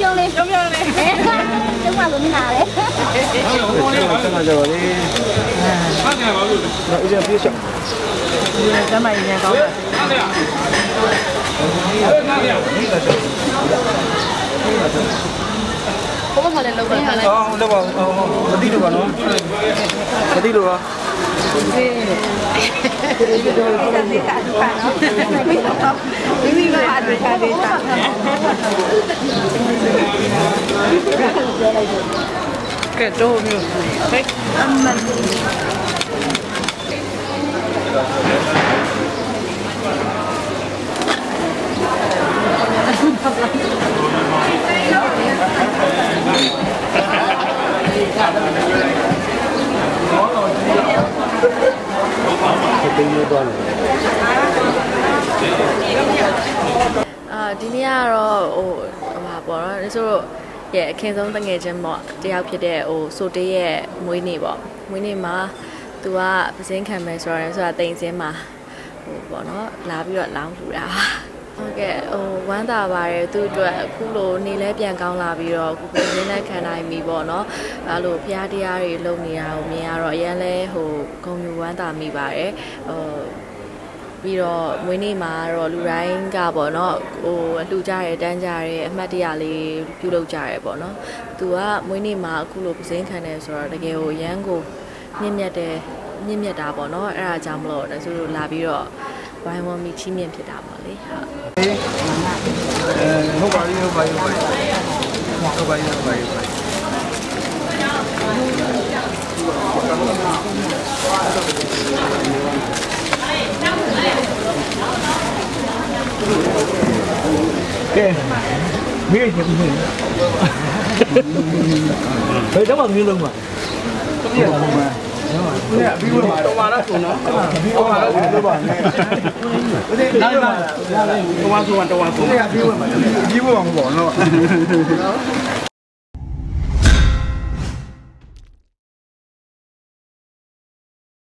dương đi giống dương đi chúng ta cũng nào đấy chúng ta rồi đi nãy giờ phía chậm cái mày nhà có rồi không có thời gian đâu đấy hả? Không, đâu mà, đi được rồi nó, đi được rồi. Kẻ trộm rồi Cách Âm mình သိလို့ပါမိမိကအတွေ့အကြုံလေးတာကဲတော့မျိုးဟဲ့အမှန်သိနေတော့လေအာဒီနေ့ကတော့ဟိုဟိုပါပေါ့နော်ဒါဆိုတော့ရဲ့အခင်ဆုံးတငယ်ချင်းပေါ့တယောက်ဖြစ်တဲ့ဟိုဆိုတေးရဲ့မွေးနေ့ပေါ့မွေးနေ့မှာသူကပစင်းခံမယ်ဆိုတော့ဆိုတာတိမ်စင်းမှာဟိုပေါ့နော်လာပြီးတော့လောင်းထူတာပါ ဟုတ်ကဲ့ဟိုဝမ်းသာပါတယ်သူ့အတွက်အခုလိုနေလဲပြန်ကောင်းလာပြီးတော့အခုကိုရင်းနဲ့ခံနိုင်ပြီပေါ့နော်အဲလိုဖျားတရားတွေလုပ်နေတာကိုမြင်ရတော့အရင်လဲဟိုဂုံယူဝမ်းသာမိပါတယ်ဟိုပြီးတော့မွေးနေ့မှာတော့လူတိုင်းကပေါ့နော်ဟိုလှူကြရဲတန်းကြရဲအမှတ်တရလေးပြုလုပ်ကြရဲပေါ့နော်သူကမွေးနေ့မှာအခုလိုပစင်းခံတယ်ဆိုတော့တကယ်ကိုရမ်းကိုမြင့်မြတ်တယ်မြင့်မြတ်တာပေါ့နော်အဲ့ဒါကြောင့်မလို့ဒါဆိုလို့လာပြီးတော့ 我们往米吃面皮大包的，哈。哎，嗯，好吧，好吧，好吧，好吧，好吧，好吧。对，没有钱不行。哈哈哈哈哈！哎，这么牛肉嘛？怎么样？ ကိုယ်ကအပြီးဝင်ပါတော့ပါတော့ဆုံးနော်အပြီးဝင်ပါတော့လို့ပါနဲ့ဦးဇင်းနိုင်ပါလားတဝါဆုံးတဝါဆုံးကိုယ်ကအပြီးဝင်ပါအပြီးဝင်ပါမဟုတ်တော့